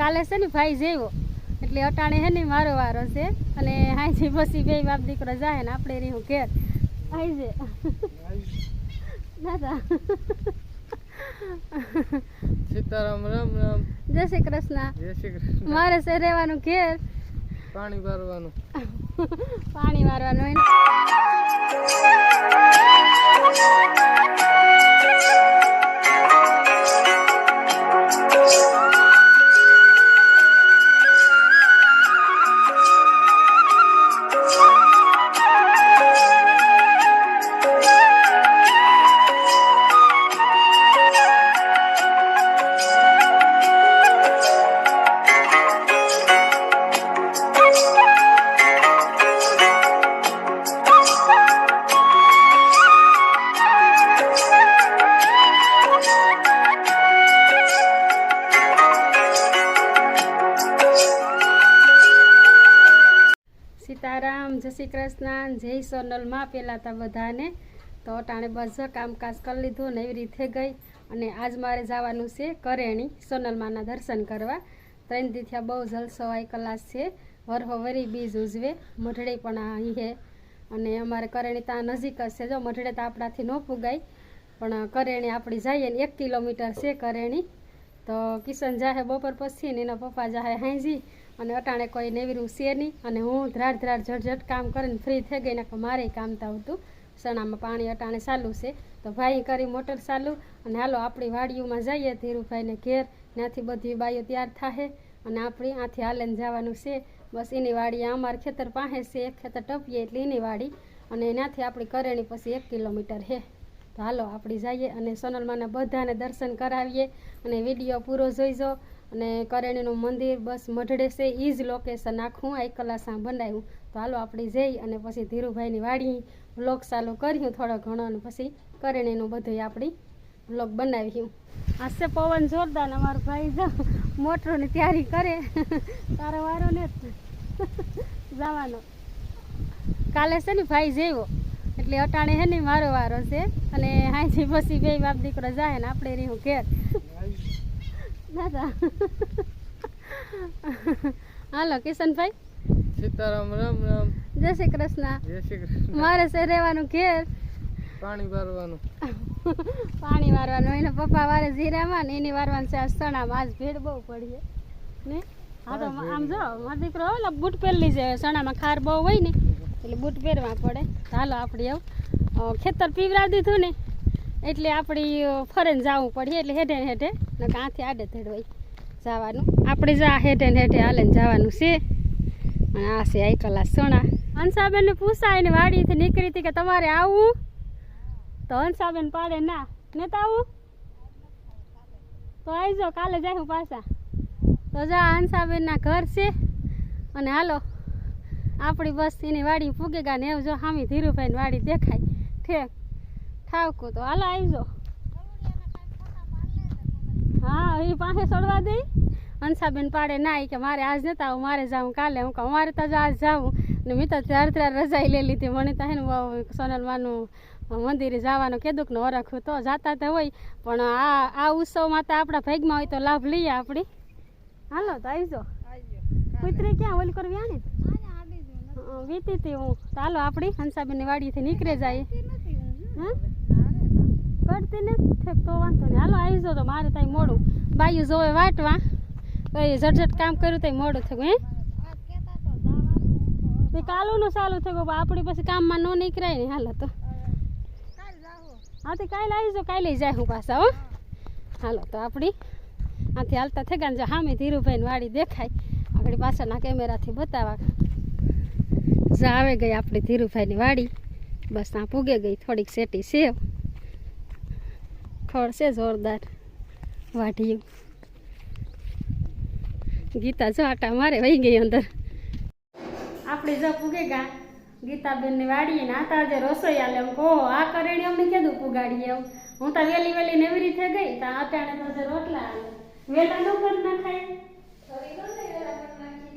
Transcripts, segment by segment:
કાલે છે ને ભાઈ જેવો. એટલે અટાણે હે ને મારો વારો છે. અને હાઈજી પછી બે બાપ દીકરો જાય ને આપણે રહ્યું ઘેર. છે દાદા. સીતારામ રામ રામ. જય શ્રી કૃષ્ણ. જય શ્રી કૃષ્ણ. મારે છે રહેવાનું ઘેર. પાણી ભરવાનું પાણી મારવાનું હોય શ્રી કૃષ્ણ, જય સોનલમાં પહેલાં હતા બધાને તો અટાણે બસ કામકાજ કરી લીધું ને એવી રીતે ગઈ. અને આજ મારે જવાનું છે કરેણી સોનલમાના દર્શન કરવા. ત્રણ દી બહુ જલસો આઈ કલાસ છે. વરહો વરી બીજ ઉજવે મઢડે પણ અહીં છે અને અમારે કરેણી ત્યાં નજીક જ છે. જો મઢડે તો આપણાથી ન પુગાય પણ કરેણી આપણી જઈએ ને એક કિલોમીટર છે કરેણી. તો કિશન જાહે બપોર પછી ને એના પપ્પા જાહે હાંજી. અને અટાણે કોઈ નેવીરું છે નહીં. અને હું ધ્રાડ ધ્રાડ ઝટઝટ કામ કરીને ફ્રી થઈ ગઈ નાખો મારે કામ તો આવતું સણામાં પાણી અટાણે ચાલુ છે. તો ભાઈ કરી મોટર ચાલુ. અને હાલો આપણી વાડીઓમાં જઈએ ધીરુભાઈને ઘેર. ત્યાંથી બધી બાઈઓ તૈયાર થાહે. અને આપણી આથી હાલેને જવાનું છે. બસ એની વાડી અમારે ખેતર પાસે છે. એક ખેતર ટપીએ એટલે એની વાડી. અને એનાથી આપણી કરેણી પછી એક કિલોમીટર છે. તો હાલો આપણી જઈએ અને સોનલમાના બધાને દર્શન કરાવીએ. અને વીડિયો પૂરો જોઈજો. અને કરેણીનું મંદિર બસ મઢડે છે એ જ લોકેશન આખું એક કલાસમાં બનાવ્યું. તો હાલો આપણે જઈ અને પછી ધીરુભાઈની વાડી વ્લોગ ચાલુ કર્યું થોડો ઘણો અને પછી કરેણીનું બધું આપણી વ્લોગ બનાવ્યું. હશે પવન જોરદાર અમારો ભાઈ જો મોટરોની તૈયારી કરે. તારો વારો ને જવાનો. કાલે છે ને ભાઈ જેવો. એટલે અટાણે હે ને મારો વારો છે. અને હાજી પછી બે બાપ દીકરો જાય ને આપણે રહ્યું ઘેર. દાદા. હાલો કિશનભાઈ. સીતારામ રામ રામ. જય શ્રી કૃષ્ણ. જય શ્રી કૃષ્ણ. મારે છે રહેવાનું ઘેર. પાણી વારવાનું. પાણી વારવાનું. એના પપ્પા વારે જીરામાં ને એની વારવાનું છે આ સણામાં આજ ભીડ બહુ પડી ને? હા તો આમ જો મારો દીકરો ઓલા બૂટ પહેરી છે. સણામાં ખાર બહુ હોય ને એટલે બૂટ પહેરવા પડે. હાલો આપણે આવું. ખેતર પીવરાવી દીધું ને. એટલે આપણી ફરેન જવું પડે એટલે હેઠે હેઠે. ને કાંથી આડે ધડવાય જવાનું. આપણે જા હેઠે હેઠે હાલે જવાનું છે. અને આ છે આઈકલા સોના હંસાબેનને પૂછાય વાડીથી નીકળી હતી કે તમારે આવવું તો હંસાબેન પાડે ના. ને તો આવું? તો આવજો કાલે જાય પાછા. તો જા હંસાબેનના ઘર છે. અને હાલો, આપણી બસ એની વાડી ફૂગે ગા ને એવું જો હામી ધીરુભાઈની વાડી દેખાય. ઠેક. ઠાવકું તો. હાલો આવજો. હા એ પાસે ચડવા દઈ હંસાબેન પાડે ના કે મારે આજ નતા આવું મારે જાઉં કાલે હું કહું મારે તો આજ જાઉં. ને મેં તો ત્યાર ત્યાર રજાઈ લઈ લીધી. મને તો હે ને બહુ સોનલમાનું મંદિરે જવાનું કીધું કે ઓરખું તો જાતા તો હોય. પણ આ આ ઉત્સવમાં તો આપણા ભાગમાં હોય તો લાભ લઈએ આપણે. હાલો તો આવજો. કુતરી ક્યાં ઓલી કરવી આને વીતી હતી હું. હાલો આપણી હંસાબેનની વાડીથી નીકળે જાય. હા? કરતી ને તો વાંધો નહીં. હાલો આવજો તો મારે ત્યાં મોડું. બાયું જોવે વાટવા. તો એ ઝટઝટ કામ કર્યું ત્યાં મોડું થયું, હે? તે કાલુનું ચાલુ થયું, પણ આપણી પછી કામમાં ન નીકળાય ને, હાલો તો. હા તે કાલે આવીજો કાલે જાય હું પાછા, હો. હાલો તો આપણી આથી હાલતા થઈ ગયા જો સામે ધીરુભાઈની વાડી દેખાય. આપણી પાછળના કેમેરાથી બતાવવા જા આવે ગઈ આપણી ધીરુભાઈની વાડી. બસ ત્યાં પૂગે ગઈ, થોડીક સેટી સેવ. ખડ છે જોરદાર. વાઢિયું. ગીતા જો આટા મારે વહી ગઈ અંદર. આપણે જો પૂગે ગા. ગીતાબેનની વાડીએ ને આતા આજે રસોઈ આલે એમ કહો, આ કરેણી અમને કીધું પુગાડીએ એમ. હું તો વેલી વેલી નેવી રીતે ગઈ, તો અટાણે તો જે રોટલા આલે. વેલા નો કર નાખાય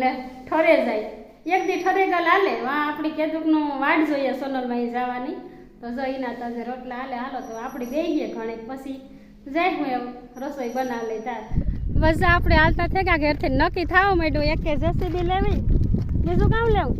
લે, ઠરે જાય. એક દી ઠરે ગલ આલે. વા આપણી કેદુકનું વાડ જોઈએ સોનલભાઈ જવાની. તો જઈના એના રોટલા હાલે હાલો તો આપણે બે ઘણે પછી જાય હું એમ રસોઈ બનાવી લઈ તાર. બસ આપણે હાલતા થઈ ગયા ઘેરથી નક્કી થાવ માંડ્યું એક જેસીબી લેવી બીજું કામ લેવું?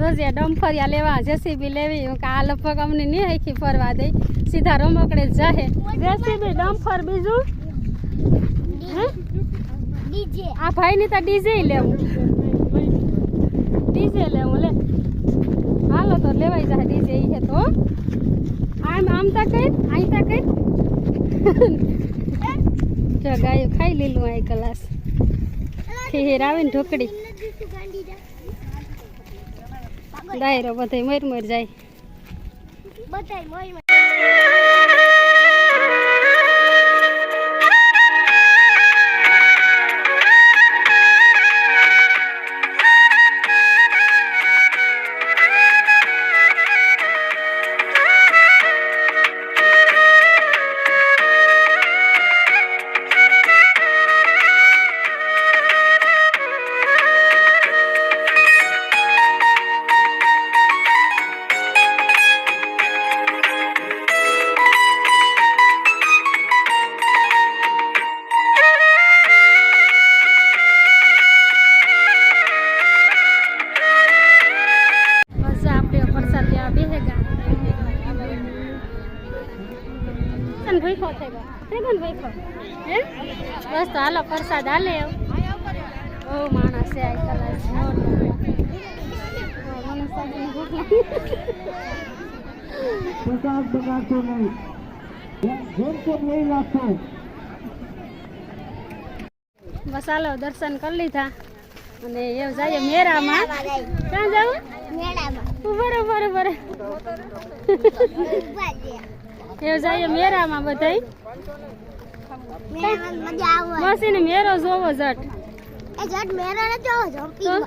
રોજે ડમફરિયા લેવા જેસીબી લેવી હું કે આ લગભગ અમને નહીં હાખી ફરવા દઈ સીધા રમકડે જાહે. જેસીબી ડમફર બીજું? આ ડીજે. આ ભાઈની તો ડીજે લેવું. ડીજે લેવું લે. હાલો તો લેવાઈ જાય ડીજે હે તો. આમ આમ તા કઈ અહીં તા કઈ. જો ગાયો ખાઈ લીલું આ ગ્લાસ. ખીર આવે ને ઢોકળી. દાયરો બધે મર મર જાય. બધાય તો હાલે? બહુ માણસ છે. પ્રસાદ બગાડશો નહીં બસ હાલો દર્શન કરી લીધા. અને એ જાય મેરામાં ક્યાં જવું? મેળામાં. ઉભરે ઉભરે ઉભરે જાય મેળામાં બધાય. મેળામાં મજા આવે બસ એને મેરો જોવો જટ એ જટ મેરો ને જોવો જમ્પિંગ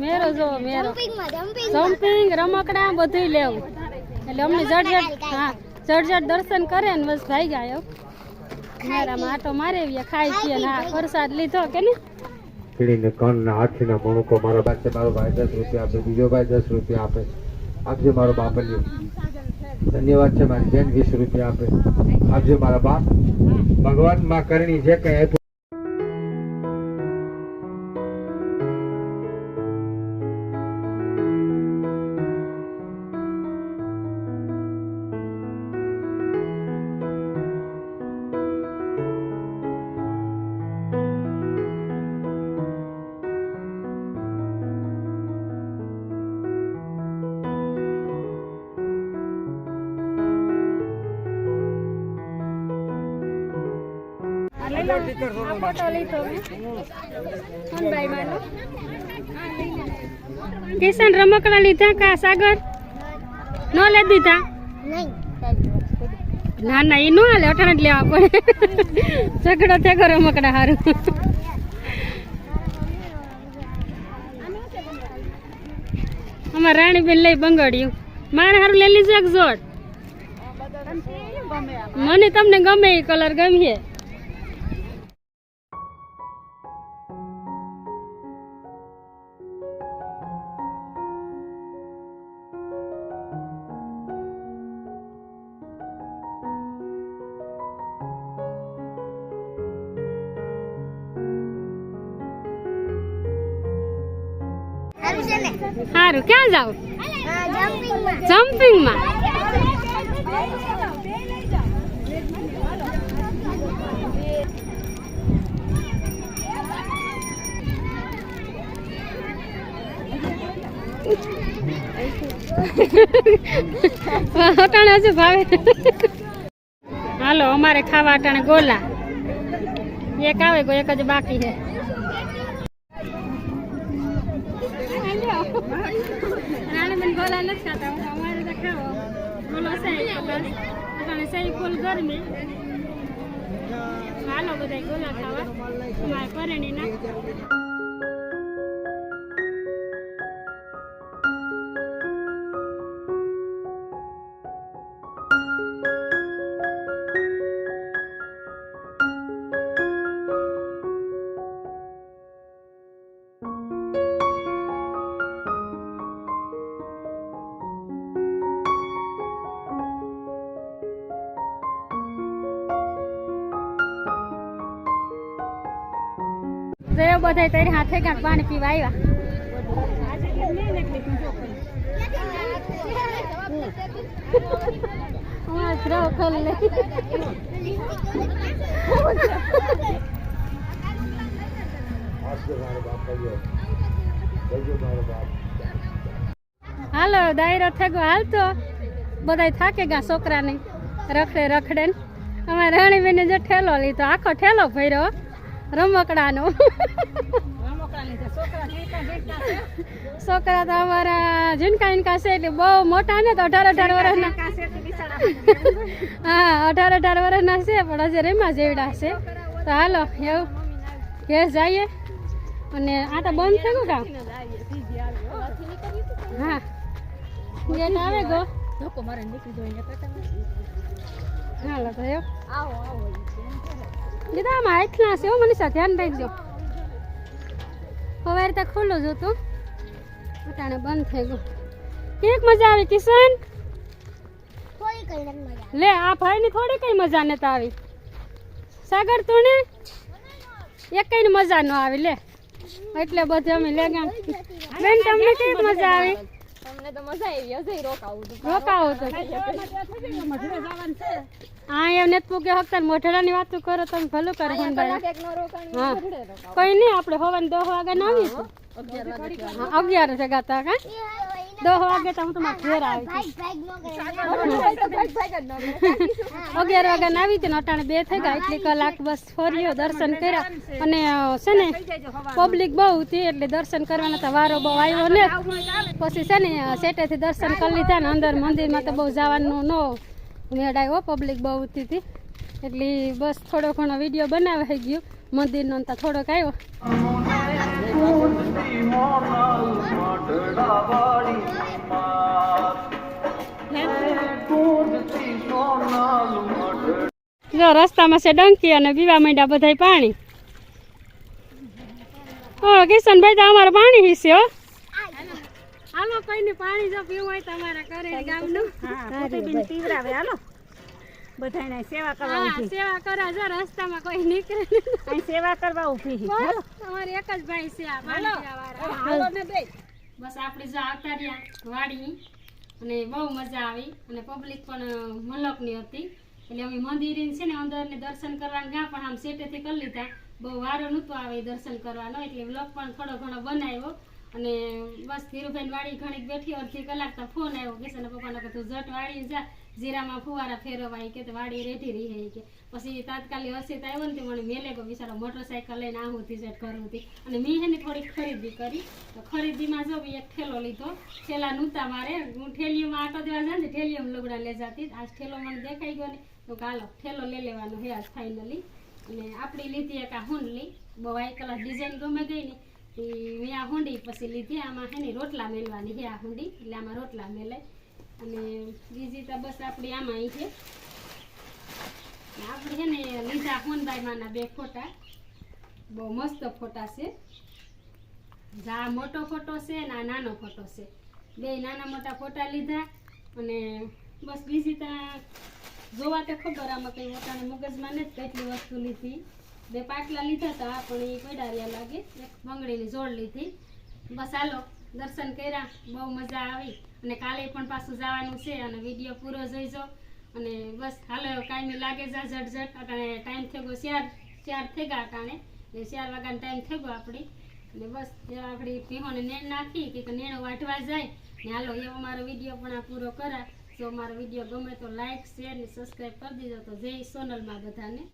મેરો જોવો મેરો. જમ્પિંગ રમકડા બધું લેવું. એટલે અમને જટ જટ હા જટ જટ દર્શન કરે ને બસ ભાઈ ગયા મારા માટો મારે ખાઈ ને હા પ્રસાદ લીધો કે ને કીડીને કણ ને હાથીના મણુકો મારો બાપ છે મારો ભાઈ દસ રૂપિયા આપે બીજો ભાઈ દસ રૂપિયા આપે. આપજે મારો બાપલ્યો ધન્યવાદ છે મારી બેન વીસ રૂપિયા આપે. આપજે મારા બાપ. ભગવાનમાં કરણી જે કઈ કિશન, રમકડા લીધા કા સાગર? નો લે દીધા? ના ના એ નો હાલે અટાણે જ લેવા પડે. ઝઘડો થયો રમકડા હારું. અમારે રાણીબેન લઈ બંગડ્યું મારે હારું લઈ લીધું એક જોડ. મને તમને ગમે એ કલર ગમે સારું ક્યાં જાવ જમ્પિંગમાં. અટાણે હજુ ભાવે. હાલો, અમારે ખાવા અટાણે ગોલા. એક આવે કોઈ, એક જ બાકી છે. રાણીબેન ગોલા નથી ખાતા. હું અમારે તો ખાવો. ગોલો સહી બસ. સહી ફૂલ ગરમી. હાલો બધા ગોલા ખાવા. અમારે પરણી બધા તારી હાથે કાંક પાણી પીવા આવ્યા હાલો દાયરો થેગો હાલતો. બધાય થાકે ગયા છોકરાને. રખડે રખડે ને અમારે રાણીબેને જે ઠેલો લીધો. આખો ઠેલો ભર્યો. રમકડાનો. છોકરા તો અમારા ઝીણકા ઈનકા છે એટલે બહુ મોટા ને તો અઢાર અઢાર વર્ષના. હા અઢાર અઢાર વર્ષના છે પણ હજી રેમા જેવડા છે. તો હાલો એવું ઘેર જઈએ. અને આ તો બંધ થયું કામ હા. ગેટ આવે ગો. હાલો તો એવું દીદા આમાં એટલા છે હો મનીષા ધ્યાન રાખજો. સવારે રીતે ખુલ્લું જ હતું. અટાણે બંધ થઈ ગયું. કેક મજા આવી કિશન? કઈ લે આ ભાઈની થોડી કઈ મજા નતા આવી. સાગર તું ને? એક કઈ મજા ન આવી લે. એટલે બધે અમે લેગા બેન તમને કેવી મજા આવી? તમને તો મજા આવી હશે રોકાવું હતું રોકાવો તો હા એમ નથી પૂગે હકતા મોઢેડાની વાત કરો તમે ભલું કરો હા. કોઈ નહીં આપણે હવાને દસ વાગે ના આવીશું અગિયાર વાગે ગાતા કા દસ વાગે તો હું તમારા ઘેર આવી અગિયાર વાગ્યા ના આવી હતી અટાણે બે થઈ ગયા એટલી કલાક બસ ફર્યો દર્શન કર્યા. અને છે ને પબ્લિક બહુ હતી એટલે દર્શન કરવાના તો વારો બહુ આવ્યો ને. પછી છે ને સેટેથી દર્શન કરી લીધા ને અંદર મંદિરમાં તો બહુ જવાનું ન મેળ આવ્યો પબ્લિક બહુ હતી હતી એટલે બસ થોડો ઘણો વીડિયો બનાવાઈ ગયો. મંદિરનો ને તો થોડોક આવ્યો. જો રસ્તામાં છે ડંકી અને પીવા માંડ્યા બધાય પાણી હો કિશનભાઈ તો અમારે પાણી હિસે હો હાલો કોઈને પાણી જો પીવું હોય તો અમારા કરે ગામનું બધાને સેવા કરવા હા ઊભી. સેવા કરા જો રસ્તામાં કોઈ નીકળે. અહીં સેવા કરવા ઊભી બસ, અમારે એક જ ભાઈ છે આ પાણી પીવાવાળા. બસ આપણે જો આવતા રહ્યા વાડી. અને બહુ મજા આવી. અને પબ્લિક પણ મલકની હતી. એટલે અમે મંદિરે છે ને અંદર ને દર્શન કરવાનું ગયા પણ આમ સેટેથી કરી લીધા. બહુ વારો નહોતો આવે દર્શન કરવાનો. એટલે વ્લોગ પણ થોડો ઘણો બનાવ્યો. અને બસ ધીરુભાઈ વાળી ઘણી બેઠી, અડધી કલાક તો ફોન આવ્યો. કે છે પપ્પાને કે તું જટ વાળી જા. જીરામાં ફુવારા ફેરવાય કે વાડી રેઠી રહી કે. પછી તાત્કાલિક હસીત આવ્યો ને મને મેલે ગયો બિચારો મોટરસાઇકલ લઈને આવું હતી સેટ કરું હતી અને મેં એને થોડીક ખરીદી કરી. તો ખરીદીમાં જો એક ઠેલો લીધો. ઠેલા નૂતા મારે. હું ઠેલીઓમાં આટો દેવા જાય ને ઠેલીઓમાં લુગડા લઈ જતી આજ ઠેલો મને દેખાઈ ગયો ને. તો કાલો ઠેલો લઈ લેવાનો હે આજ ફાઇનલી અને આપણી લીધી એક આ હુંડલી. બહુ આઈ કલાક ડિઝાઇન ગમે ગઈ ને મેં આ હુંડી પછી લીધી. આમાં હે ને રોટલા મેલવાની છે આ હુંડી. એટલે આમાં રોટલા મેલાય અને બીજી તો બસ આપણી આમાં છે. આપણે છે ને લીધા હોનબાઈમાંના બે ફોટા. બહુ મસ્ત ફોટા છે. જા મોટો ફોટો છે ને નાનો ફોટો છે. બે નાના મોટા ફોટા લીધા. અને બસ બીજી ત્યાં જોવા તો ખબર આમાં કંઈ મોટાને મગજમાં નથી કેટલી વસ્તુ લીધી. બે પાટલા લીધા હતા, પણ એ પડાર્યા લાગે. એક બંગડીની જોડ લીધી. બસ હાલો, દર્શન કર્યા, બહુ મજા આવી. અને કાલે પણ પાછું જવાનું છે અને વીડિયો પૂરો જોઈજો. અને બસ હાલો, કાંઈ લાગે જા ઝટ ઝટ અટાણે ટાઈમ થઈ ગયો ચાર ચાર થઈ ગયા અટાણે એટલે ચાર વાગ્યાનો ટાઈમ થઈ ગયો આપણી. અને બસ આપણી પીહોને નેણ નાખી, કે નેણો વાટવા જાય. ને હાલો એવો મારો વીડિયો પણ આ પૂરો કરા. જો મારો વીડિયો ગમે તો લાઈક, શેર ને સબસ્ક્રાઈબ કરી દીધો તો જય સોનલમાં બધાને.